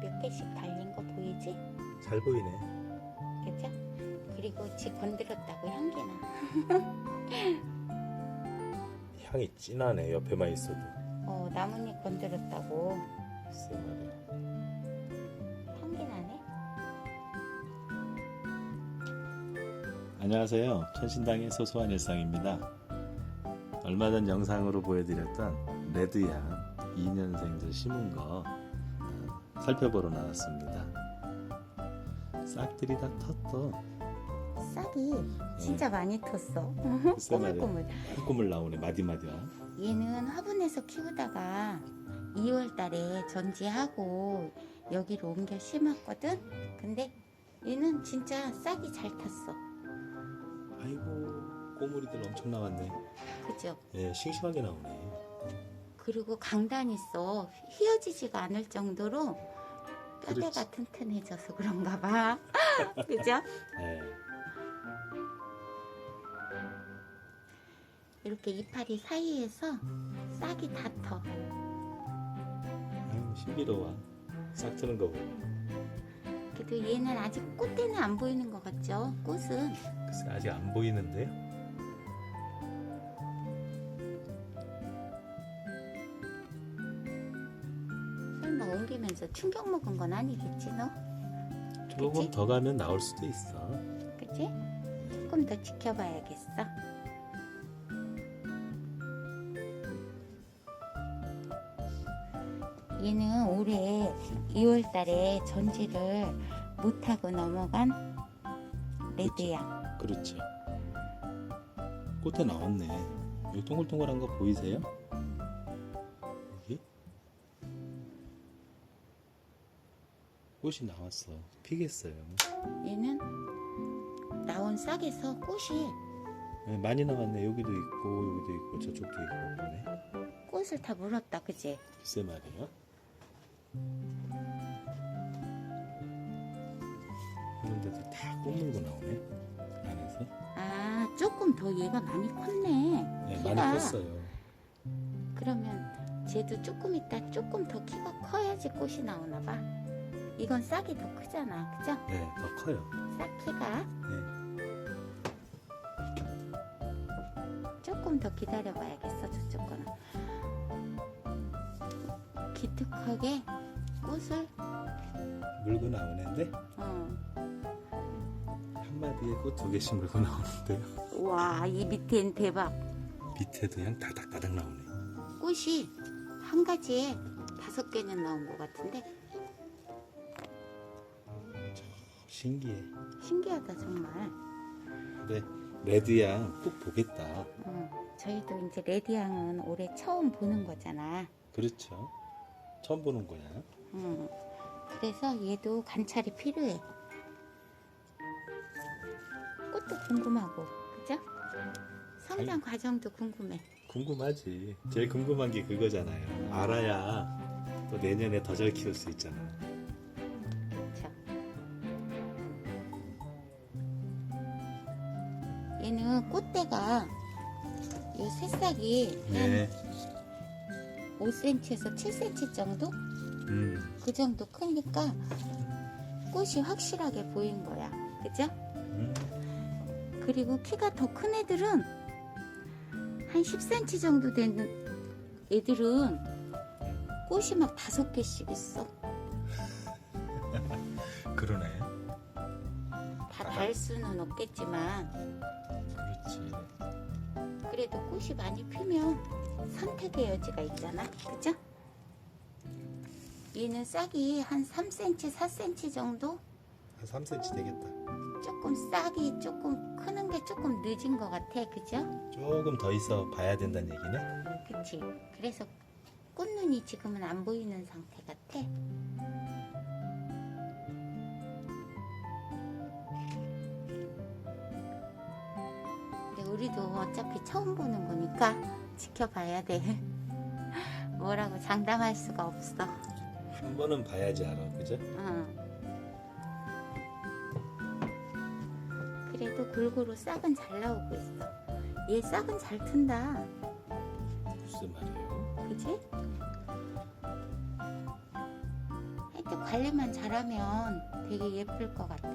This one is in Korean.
몇 개씩 달린 거 보이지? 잘 보이네. 그죠? 그리고 지 건드렸다고 향기나. 향이 진하네. 옆에만 있어도. 어, 나뭇잎 건드렸다고 글쎄 말이야. 안녕하세요. 천신당의 소소한 일상입니다. 얼마 전 영상으로 보여드렸던 레드향 2년생들 심은 거 어, 살펴보러 나왔습니다. 싹들이 다 텄어. 싹이 진짜 많이 텄어. 글쎄 말이야. 꼬물꼬물. 한꺼물 나오네 마디마디와. 얘는 화분에서 키우다가 2월 달에 전지하고 여기로 옮겨 심었거든? 근데 얘는 진짜 싹이 잘 탔어. 아이고 꼬물이들 엄청 나왔네. 그죠? 예, 싱싱하게 나오네. 그리고 강단 있어. 휘어지지가 않을 정도로 뼈대가 그렇지. 튼튼해져서 그런가 봐. 그죠? 예. 이렇게 이파리 사이에서 싹이 다 터. 아유, 신비로워. 싹 트는 거 보고. 그래도 얘는 아직 꽃대는 안 보이는 것 같죠? 꽃은. 글쎄 아직 안 보이는데요. 설마 옮기면서 충격 먹은 건 아니겠지 너? 조금 그치? 더 가면 나올 수도 있어. 그치? 조금 더 지켜봐야겠어. 얘는 올해 2월 달에 전지를 못하고 넘어간 레드야. 그렇죠. 꽃에 나왔네. 여기 동글동글한 거 보이세요? 여기? 꽃이 나왔어. 피겠어요. 얘는 나온 싹에서 꽃이 네, 많이 나왔네. 여기도 있고 여기도 있고 저쪽도 있고 그러네. 꽃을 다 물었다 그지? 글쎄 말이야. 그런데도 다 꽃물고 나오네. 안에서. 아 조금 더 얘가 많이 컸네. 네, 키가. 많이 컸어요. 그러면 쟤도 조금 있다 조금 더 키가 커야지 꽃이 나오나 봐. 이건 싹이 더 크잖아, 그죠? 네, 더 커요. 싹 키가 네. 조금 더 기다려봐야겠어 저쪽 거는. 기특하게 꽃을 물고 나오는데 어. 한 마디에 꽃 두 개씩 물고 나오는데요. 와 이 밑엔 대박. 밑에도 그냥 다닥다닥 나오네. 꽃이 한 가지에 다섯 개는 나온 것 같은데 신기해. 신기하다 정말. 그래, 레드양 꼭 보겠다. 어, 저희도 이제 레디향은 올해 처음 보는 거잖아. 그렇죠. 처음 보는 거야. 음, 그래서 얘도 관찰이 필요해. 꽃도 궁금하고, 그죠? 성장 과정도 궁금해. 궁금하지. 제일 궁금한 게 그거잖아요. 알아야 또 내년에 더 잘 키울 수 있잖아. 그쵸? 얘는 꽃대가 이 새싹이 네. 한 5cm에서 7cm 정도? 음, 그 정도 크니까 꽃이 확실하게 보인 거야. 그죠? 음. 그리고 키가 더 큰 애들은 한 10cm 정도 되는 애들은 꽃이 막 다섯 개씩 있어. 그러네. 다 달 수는 없겠지만 그렇지. 그래도 꽃이 많이 피면 선택의 여지가 있잖아. 그죠? 얘는 싹이 한 3cm, 4cm 정도? 한 3cm 되겠다. 조금 싹이 조금 크는 게 조금 늦은 것 같아. 그죠? 조금 더 있어 봐야 된다는 얘기네. 그치. 그래서 꽃눈이 지금은 안 보이는 상태 같아. 우리도 어차피 처음 보는 거니까 지켜봐야 돼. 뭐라고 장담할 수가 없어. 한 번은 봐야지 알아, 그죠? 응. 그래도 골고루 싹은 잘 나오고 있어. 얘 싹은 잘 튼다. 무슨 말이에요? 그지? 하여튼 관리만 잘하면 되게 예쁠 것 같아.